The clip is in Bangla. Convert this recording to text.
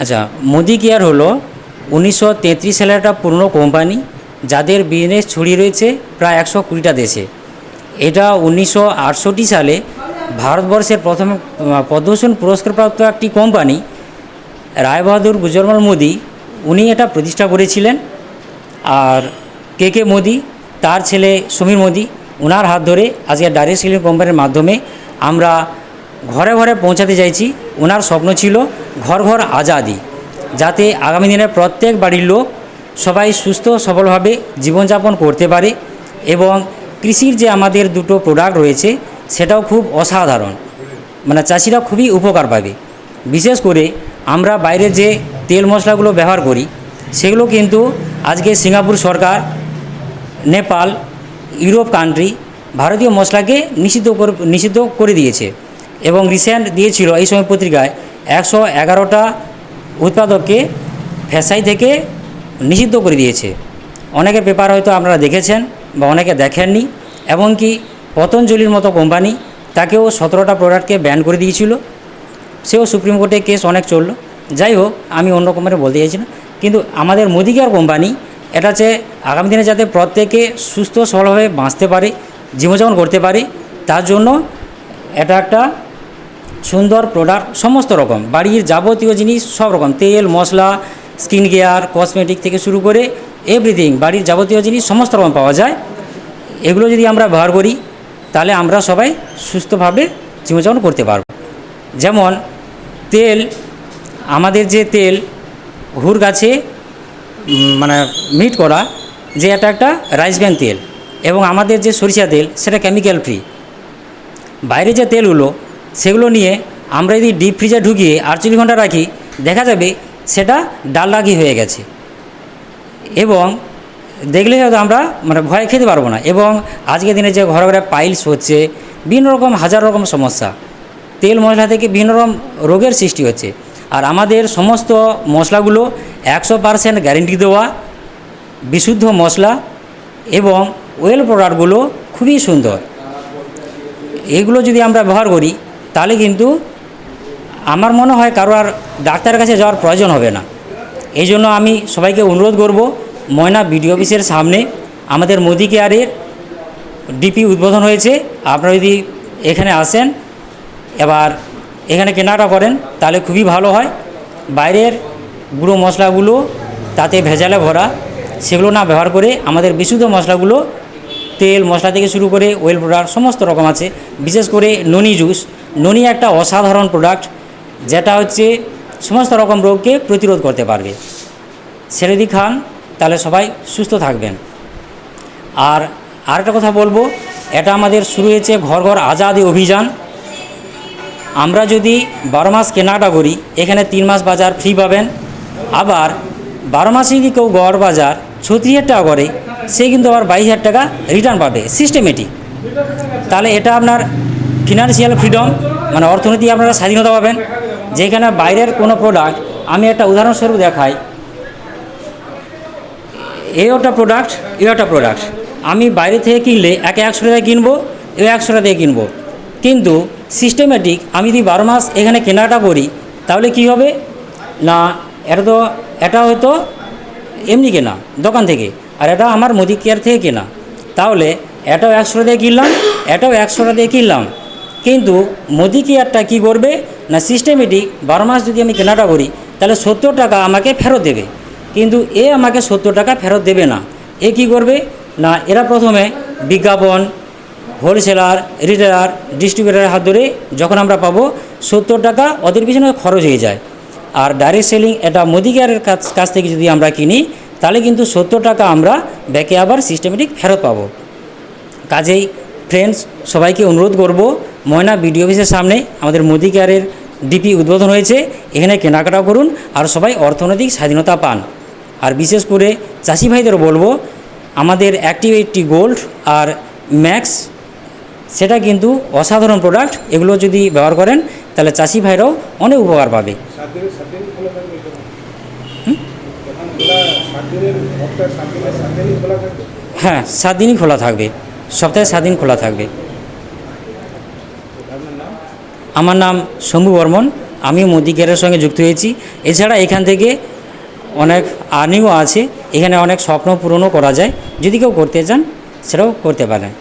আচ্ছা মোদি কেয়ার হলো? উনিশশো তেত্রিশ সালের একটা পুরনো কোম্পানি, যাদের বিজনেস ছড়িয়ে রয়েছে প্রায় একশো কুড়িটা দেশে। এটা উনিশশো আটষট্টি সালে ভারতবর্ষের প্রথম পদ্মভূষণ পুরস্কারপ্রাপ্ত একটি কোম্পানি রায়বাহাদুর গুজরমাল মোদি, উনি এটা প্রতিষ্ঠা করেছিলেন। আর কে কে মোদি, তার ছেলে সমীর মোদি ওনার হাত ধরে আজকে ডাইরেক্ট সেলিং কোম্পানির মাধ্যমে আমরা ঘরে ঘরে পৌঁছাতে চাইছি। ওনার স্বপ্ন ছিল ঘর ঘর আজাদি, যাতে আগামী দিনে প্রত্যেক বাড়ির লোক সবাই সুস্থ সবলভাবে জীবনযাপন করতে পারে এবং কৃষির যে আমাদের দুটো প্রোডাক্ট রয়েছে, সেটাও খুব অসাধারণ। মানে চাষিরা খুবই উপকার পাবে। বিশেষ করে আমরা বাইরে যে তেল মশলাগুলো ব্যবহার করি, সেগুলো কিন্তু আজকে সিঙ্গাপুর সরকার, নেপাল, ইউরোপ কান্ট্রি ভারতীয় মশলাকে নিষিদ্ধ নিষিদ্ধ করে দিয়েছে এবং রিসেন্ট দিয়েছিল এই সময় পত্রিকায় একশো এগারোটা উৎপাদককে ফেসাই থেকে নিষিদ্ধ করে দিয়েছে। অনেকের পেপার হয়তো আপনারা দেখেছেন বা অনেকে দেখেননি, এমনকি পতঞ্জলির মতো কোম্পানি তাকেও সতেরোটা প্রোডাক্টকে ব্যান করে দিয়েছিল। সেও সুপ্রিম কোর্টে কেস অনেক চলল। যাই হোক, আমি অন্য কোম্পানি বলতে চাইছি না। কিন্তু আমাদের মোদি কেয়ার কোম্পানি, এটা হচ্ছে আগামী দিনে যাতে প্রত্যেকে সুস্থ সবলভাবে বাঁচতে পারে, জীবনযাপন করতে পারে, তার জন্য এটা একটা সুন্দর প্রোডাক্ট সমস্ত রকম। বাড়ির যাবতীয় জিনিস, সব রকম। তেল, মশলা স্কিন কেয়ার কসমেটিক থেকে শুরু করে এভরিথিং বাড়ির যাবতীয় জিনিস, সমস্ত রকম পাওয়া যায়। এগুলো যদি আমরা ব্যবহার করি, তাহলে আমরা সবাই সুস্থভাবে জীবনযাপন করতে পারব। যেমন, তেল, আমাদের যে তেল, হুর গাছে মানে মিট করা, যে এটা একটা রাইস ব্যান তেল, এবং আমাদের যে সরিষা তেল, সেটা কেমিক্যাল ফ্রি বাইরে যে তেলগুলো সেগুলো নিয়ে আমরা যদি ডিপ ফ্রিজে ঢুকিয়ে আটচল্লিশ ঘণ্টা রাখি, দেখা যাবে সেটা ডাল ডাকি হয়ে গেছে। এবং দেখলে হয়তো আমরা মানে ভয় খেতে পারব না। এবং আজকের দিনে যে ঘরে ঘরে পাইলস হচ্ছে, বিভিন্ন রকম, হাজার রকম সমস্যা। তেল মশলা থেকে বিভিন্ন রকম রোগের সৃষ্টি হচ্ছে। আর আমাদের সমস্ত মশলাগুলো একশো পারসেন্ট গ্যারেন্টি দেওয়া, বিশুদ্ধ মশলা এবং ওয়েল প্রোডাক্টগুলো খুবই সুন্দর। এগুলো যদি আমরা ব্যবহার করি তাহলে কিন্তু আমার মনে হয় কারও আর ডাক্তারের কাছে যাওয়ার প্রয়োজন হবে না। এই জন্য আমি সবাইকে অনুরোধ করব, ময়না বিডিও অফিসের সামনে আমাদের মোদি কেয়ারের ডিপি উদ্বোধন হয়েছে। আপনারা যদি এখানে আসেন, এবার এখানে কেনাকাটা করেন, তাহলে খুবই ভালো হয়। বাইরের গুঁড়ো মশলাগুলো তাতে ভেজালে ভরা, সেগুলো না ব্যবহার করে আমাদের বিশুদ্ধ মশলাগুলো, তেল, মশলা থেকে শুরু করে ওয়েল প্রোডাক্ট সমস্ত রকম আছে। বিশেষ করে ননি জুস ননি একটা অসাধারণ প্রোডাক্ট যেটা হচ্ছে সমস্ত রকম রোগকে প্রতিরোধ করতে পারবে। সেটা যদি খান, তাহলে সবাই সুস্থ থাকবেন। আর আরেকটা কথা বলব, এটা আমাদের শুরু হয়েছে ঘর ঘর আজাদি অভিযান। আমরা যদি বারো মাস কেনাকাটা করি, এখানে তিন মাস বাজার ফ্রি পাবেন। আবার বারো মাসে যদি কেউ গড় বাজার ছত্রিশ হাজার টাকা করে, সে কিন্তু আবার বাইশ হাজার টাকা রিটার্ন পাবে সিস্টেমেটিক তাহলে এটা আপনার ফিনান্সিয়াল ফ্রিডম মানে অর্থনীতি আপনারা স্বাধীনতা পাবেন। যেখানে বাইরের কোনো প্রোডাক্ট আমি একটা উদাহরণস্বরূপ দেখাই। এই একটা প্রোডাক্ট এই একটা প্রোডাক্ট আমি বাইরে থেকে কিনলে একে একশো টাকায় কিনবো, এ একশো দিয়ে কিনবো। কিন্তু সিস্টেমেটিক আমি যদি বারো মাস এখানে কেনাকাটা করি, তাহলে কি হবে? না, এটা তো, এটা হয়তো এমনি কেনা, দোকান থেকে। আর এটা আমার মোদি কেয়ার থেকে কেনা। তাহলে এটাও একশো টাকা দিয়ে কিনলাম, এটাও একশো টাকা দিয়ে কিনলাম। কিন্তু মোদি কেয়ারটা কী করবে? না সিস্টেমেটিক বারো মাস যদি আমি কেনাটা করি, তাহলে সত্তর টাকা আমাকে ফেরত দেবে। কিন্তু এ আমাকে সত্তর টাকা ফেরত দেবে না। এ কি করবে? না, এরা প্রথমে বিজ্ঞাপন হোলসেলার রিটেলার ডিস্ট্রিবিউটারের হাত ধরে যখন আমরা পাবো, সত্তর টাকা ওদের পিছনে খরচ হয়ে যায়। আর ডাইরেক্ট সেলিং এটা মোদি কেয়ারের কাছ কাছ থেকে যদি আমরা কিনি, তাহলে কিন্তু সত্তর টাকা আমরা ব্যাকে আবার সিস্টেমেটিক ফেরত পাবো। কাজেই ফ্রেন্ডস সবাইকে অনুরোধ করব ময়না বিডিও অফিসের সামনে আমাদের মোদি কেয়ারের ডিপি উদ্বোধন হয়েছে। এখানে কেনাকাটাও করুন আর সবাই অর্থনৈতিক স্বাধীনতা পান। আর বিশেষ করে চাষি ভাইদের বলব আমাদের অ্যাক্টিভ এইটটি গোল্ড আর ম্যাক্স সেটা কিন্তু অসাধারণ প্রোডাক্ট এগুলো যদি ব্যবহার করেন তাহলে চাষি ভাইরাও অনেক উপকার পাবে। হ্যাঁ সাত দিনই খোলা থাকবে? সপ্তাহে সাত দিন খোলা থাকবে। আমার নাম শম্ভু বর্মন, আমি মোদি কেয়ারের সঙ্গে যুক্ত হয়েছি। এছাড়া এখান থেকে অনেক আর্নিংও আছে, এখানে অনেক স্বপ্ন পূরণও করা যায়। যদি কেউ করতে চান, সেটাও করতে পারেন।